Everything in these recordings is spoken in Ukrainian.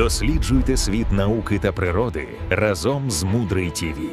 Досліджуйте світ науки та природи разом з Мудрий ТІВІ.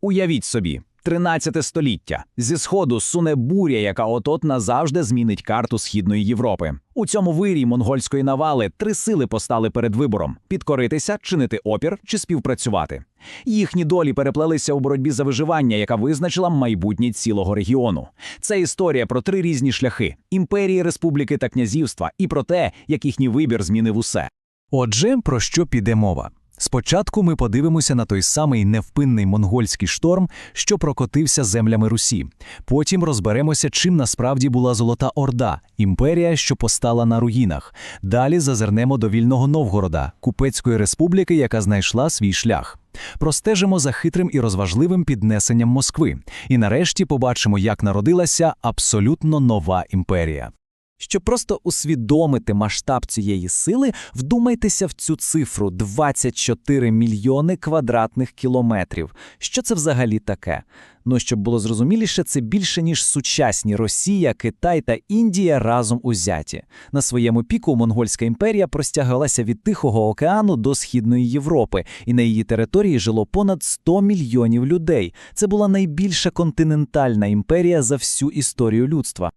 Уявіть собі, 13 століття. Зі сходу суне буря, яка от-от назавжди змінить карту Східної Європи. У цьому вирі монгольської навали три сили постали перед вибором: підкоритися, чинити опір чи співпрацювати. Їхні долі переплелися у боротьбі за виживання, яка визначила майбутнє цілого регіону. Це історія про три різні шляхи: імперії, республіки та князівства, і про те, як їхній вибір змінив усе. Отже, про що піде мова? Спочатку ми подивимося на той самий невпинний монгольський шторм, що прокотився землями Русі. Потім розберемося, чим насправді була Золота Орда, імперія, що постала на руїнах. Далі зазирнемо до вільного Новгорода, купецької республіки, яка знайшла свій шлях. Простежимо за хитрим і розважливим піднесенням Москви. І нарешті побачимо, як народилася абсолютно нова імперія. Щоб просто усвідомити масштаб цієї сили, вдумайтеся в цю цифру 24 мільйони квадратних кілометрів. Що це взагалі таке? Ну, щоб було зрозуміліше, це більше, ніж сучасні Росія, Китай та Індія разом узяті. На своєму піку Монгольська імперія простягалася від Тихого океану до Східної Європи, і на її території жило понад 100 мільйонів людей. Це була найбільша континентальна імперія за всю історію людства.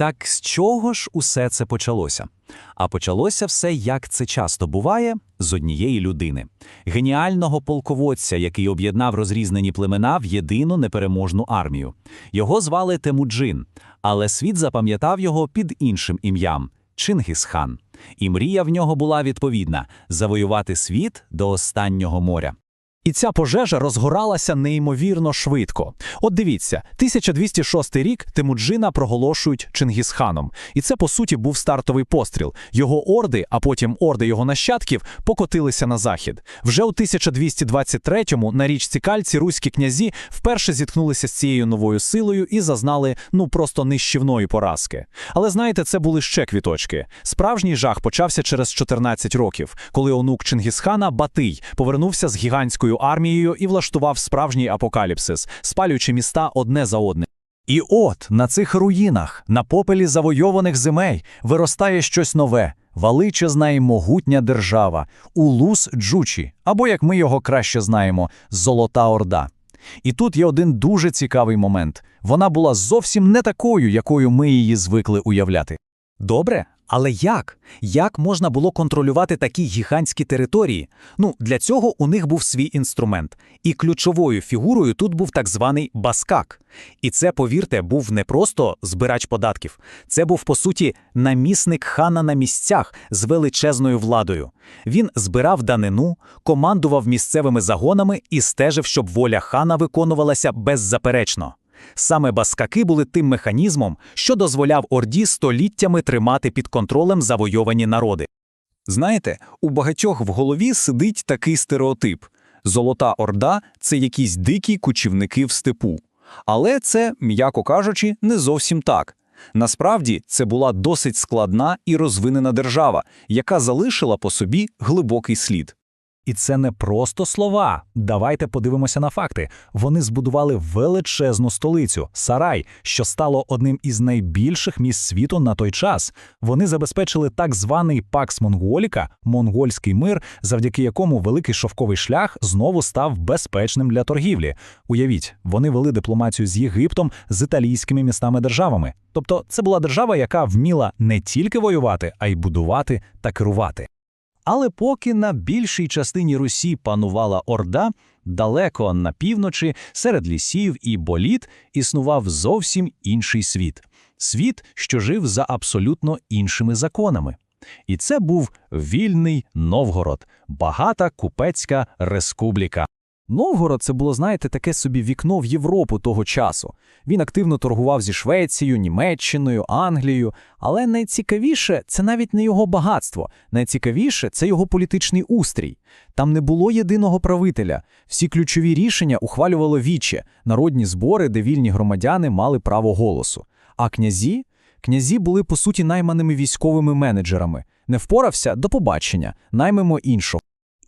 Так з чого ж усе це почалося? А почалося все, як це часто буває, з однієї людини геніального полководця, який об'єднав розрізнені племена в єдину непереможну армію. Його звали Темуджин, але світ запам'ятав його під іншим ім'ям Чингісхан. І мрія в нього була відповідна завоювати світ до останнього моря. І ця пожежа розгоралася неймовірно швидко. От дивіться, 1206 рік Темуджина проголошують Чингісханом. І це, по суті, був стартовий постріл. Його орди, а потім орди його нащадків, покотилися на захід. Вже у 1223-му на річці Кальці руські князі вперше зіткнулися з цією новою силою і зазнали ну просто нищівної поразки. Але знаєте, це були ще квіточки. Справжній жах почався через 14 років, коли онук Чингісхана Батий повернувся з гігантською армією і влаштував справжній апокаліпсис, спалюючи міста одне за одним. І от на цих руїнах, на попелі завойованих земель, виростає щось нове, величезна і могутня держава, Улус Джучі, або як ми його краще знаємо, Золота Орда. І тут є один дуже цікавий момент. Вона була зовсім не такою, якою ми її звикли уявляти. Добре, але як? Як можна було контролювати такі гігантські території? Ну, для цього у них був свій інструмент. І ключовою фігурою тут був так званий баскак. І це, повірте, був не просто збирач податків. Це був, по суті, намісник хана на місцях з величезною владою. Він збирав данину, командував місцевими загонами і стежив, щоб воля хана виконувалася беззаперечно. Саме баскаки були тим механізмом, що дозволяв Орді століттями тримати під контролем завойовані народи. Знаєте, у багатьох в голові сидить такий стереотип: Золота Орда це якісь дикі кучівники в степу. Але це, м'яко кажучи, не зовсім так. Насправді це була досить складна і розвинена держава, яка залишила по собі глибокий слід. І це не просто слова. Давайте подивимося на факти. Вони збудували величезну столицю Сарай, що стало одним із найбільших міст світу на той час. Вони забезпечили так званий Пакс Монголіка, монгольський мир, завдяки якому великий шовковий шлях знову став безпечним для торгівлі. Уявіть, вони вели дипломатію з Єгиптом, з італійськими містами-державами. Тобто, це була держава, яка вміла не тільки воювати, а й будувати та керувати. Але поки на більшій частині Русі панувала Орда, далеко на півночі, серед лісів і боліт, існував зовсім інший світ. Світ, що жив за абсолютно іншими законами. І це був вільний Новгород, багата купецька республіка. Новгород це було, знаєте, таке собі вікно в Європу того часу. Він активно торгував зі Швецією, Німеччиною, Англією. Але найцікавіше це навіть не його багатство. Найцікавіше це його політичний устрій. Там не було єдиного правителя. Всі ключові рішення ухвалювало віче, народні збори, де вільні громадяни мали право голосу. А князі? Князі були по суті найманими військовими менеджерами. Не впорався до побачення, наймемо іншого.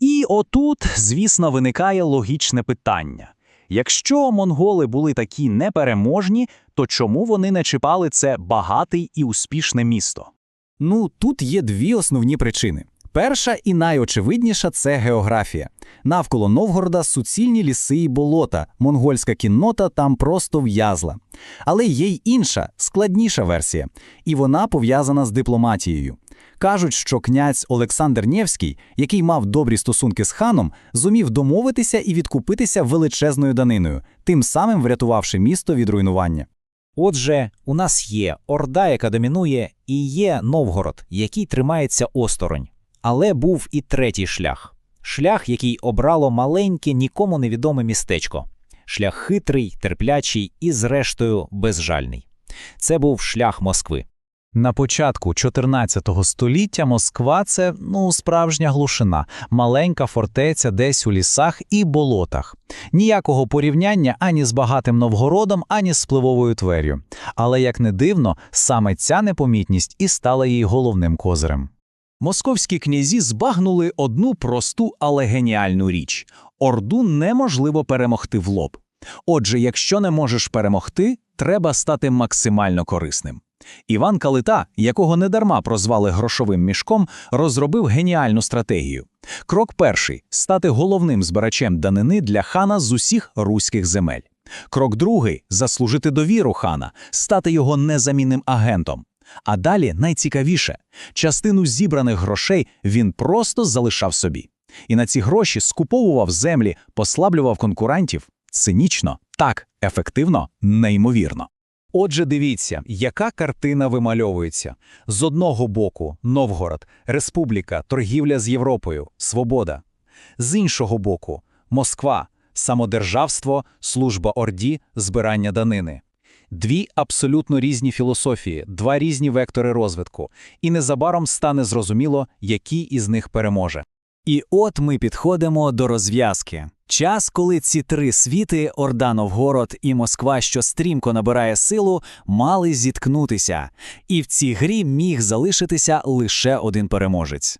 І отут, звісно, виникає логічне питання. Якщо монголи були такі непереможні, то чому вони не чіпали це багате і успішне місто? Ну, тут є дві основні причини. Перша і найочевидніша це географія. Навколо Новгорода суцільні ліси і болота, монгольська кіннота там просто в'язла. Але є й інша, складніша версія, і вона пов'язана з дипломатією. Кажуть, що князь Олександр Нєвський, який мав добрі стосунки з ханом, зумів домовитися і відкупитися величезною даниною, тим самим врятувавши місто від руйнування. Отже, у нас є Орда, яка домінує, і є Новгород, який тримається осторонь. Але був і третій шлях шлях, який обрало маленьке, нікому невідоме містечко. Шлях хитрий, терплячий і, зрештою, безжальний. Це був шлях Москви. На початку 14 століття Москва це ну справжня глушина, маленька фортеця десь у лісах і болотах. Ніякого порівняння ані з багатим Новгородом, ані з спливовою твер'ю. Але як не дивно, саме ця непомітність і стала її головним козирем. Московські князі збагнули одну просту, але геніальну річ: Орду неможливо перемогти в лоб. Отже, якщо не можеш перемогти, треба стати максимально корисним. Іван Калита, якого недарма прозвали грошовим мішком, розробив геніальну стратегію. Крок перший стати головним збирачем данини для хана з усіх руських земель. Крок другий заслужити довіру хана, стати його незамінним агентом. А далі найцікавіше частину зібраних грошей він просто залишав собі. І на ці гроші скуповував землі, послаблював конкурентів. Цинічно, так, ефективно, неймовірно. Отже, дивіться, яка картина вимальовується. З одного боку Новгород, республіка, торгівля з Європою, свобода. З іншого боку Москва, самодержавство, служба Орді, збирання данини. Дві абсолютно різні філософії, два різні вектори розвитку, і незабаром стане зрозуміло, який із них переможе. І от ми підходимо до розв'язки. Час, коли ці три світи Орда Новгород і Москва, що стрімко набирає силу, мали зіткнутися, і в цій грі міг залишитися лише один переможець.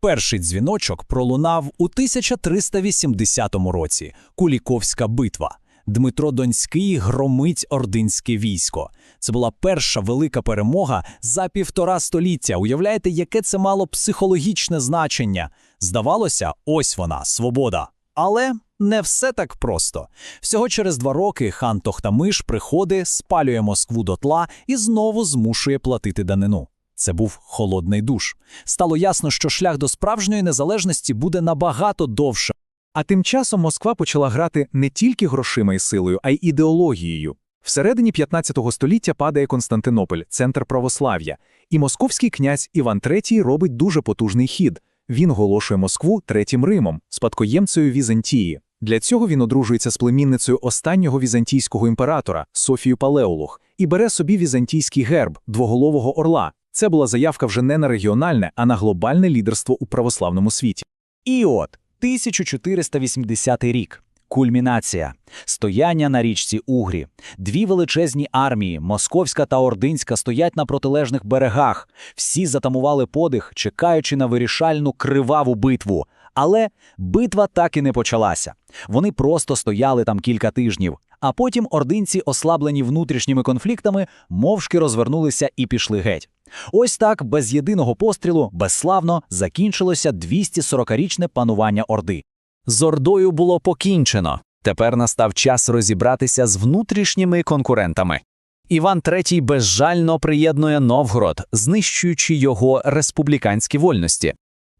Перший дзвіночок пролунав у 1380 році Куліковська битва. Дмитро Донський громить ординське військо. Це була перша велика перемога за півтора століття. Уявляєте, яке це мало психологічне значення? Здавалося, ось вона, свобода. Але не все так просто. Всього через два роки хан Тохтамиш приходить, спалює Москву дотла і знову змушує платити данину. Це був холодний душ. Стало ясно, що шлях до справжньої незалежності буде набагато довше. А тим часом Москва почала грати не тільки грошима і силою, а й ідеологією. Всередині 15 століття падає Константинополь, центр православ'я, і московський князь Іван III робить дуже потужний хід. Він оголошує Москву третім Римом, спадкоємцею Візантії. Для цього він одружується з племінницею останнього візантійського імператора Софію Палеолог і бере собі візантійський герб двоголового орла. Це була заявка вже не на регіональне, а на глобальне лідерство у православному світі. І от 1480 рік. Кульмінація стояння на річці Угрі. Дві величезні армії, московська та ординська, стоять на протилежних берегах. Всі затамували подих, чекаючи на вирішальну криваву битву. Але битва так і не почалася. Вони просто стояли там кілька тижнів. А потім ординці, ослаблені внутрішніми конфліктами, мовчки розвернулися і пішли геть. Ось так, без єдиного пострілу, безславно закінчилося 240-річне панування Орди. З Ордою було покінчено. Тепер настав час розібратися з внутрішніми конкурентами. Іван III безжально приєднує Новгород, знищуючи його республіканські вольності.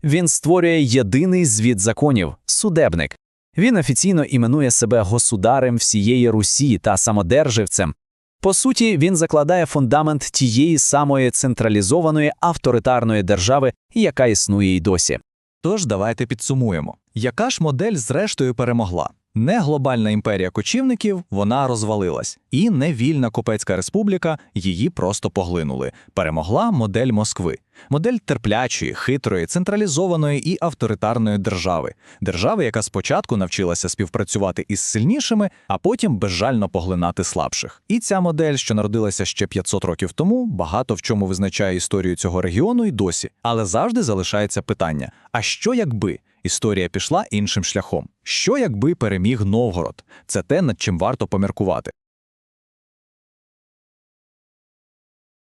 Він створює єдиний звіт законів судебник. Він офіційно іменує себе государем всієї Русі та самодерживцем. По суті, він закладає фундамент тієї самої централізованої авторитарної держави, яка існує й досі. Тож давайте підсумуємо, яка ж модель зрештою перемогла? Не глобальна імперія кочівників, вона розвалилась, і не вільна Копецька республіка її просто поглинули. Перемогла модель Москви, модель терплячої, хитрої, централізованої і авторитарної держави, держави, яка спочатку навчилася співпрацювати із сильнішими, а потім безжально поглинати слабших. І ця модель, що народилася ще 500 років тому, багато в чому визначає історію цього регіону і досі. Але завжди залишається питання: а що якби? Історія пішла іншим шляхом. Що якби переміг Новгород? Це те, над чим варто поміркувати.